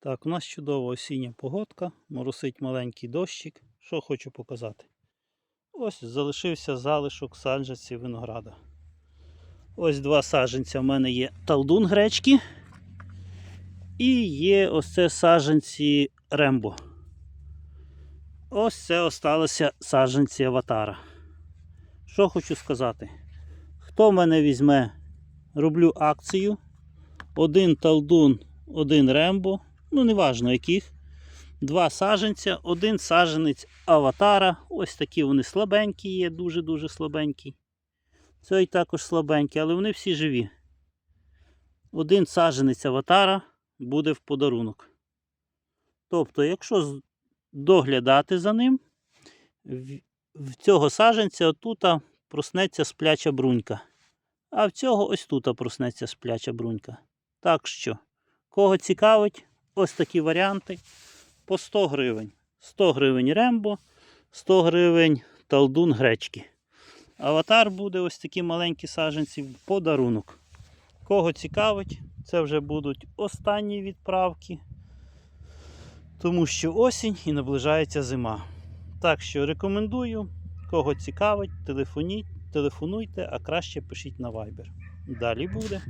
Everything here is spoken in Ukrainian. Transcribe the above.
Так, у нас чудова осіння погодка, моросить маленький дощик. Що хочу показати? Ось залишився залишок саджанці винограда. Ось два саджанця в мене є талдун гречки. І є ось це саджанці Рембо. Ось це осталося саджанці аватара. Що хочу сказати? Хто в мене візьме, роблю акцію. Один талдун, один рембо, ну неважно яких. Два саджанця, один саджанець аватара. Ось такі вони слабенькі є, дуже-дуже слабенькі. Цей також слабенький, але вони всі живі. Один саджанець аватара буде в подарунок. Тобто, якщо доглядати за ним, в- цього саджанця отута проснеться спляча брунька. А в цього ось тут проснеться спляча брунька. Так що, кого цікавить, ось такі варіанти по 100 гривень. 100 гривень рембо, 100 гривень талдун гречки. Аватар буде ось такі маленькі саджанці в подарунок. Кого цікавить, це вже будуть останні відправки. Тому що осінь і наближається зима. Так що рекомендую, кого цікавить, телефонуйте, а краще пишіть на Viber. Далі буде.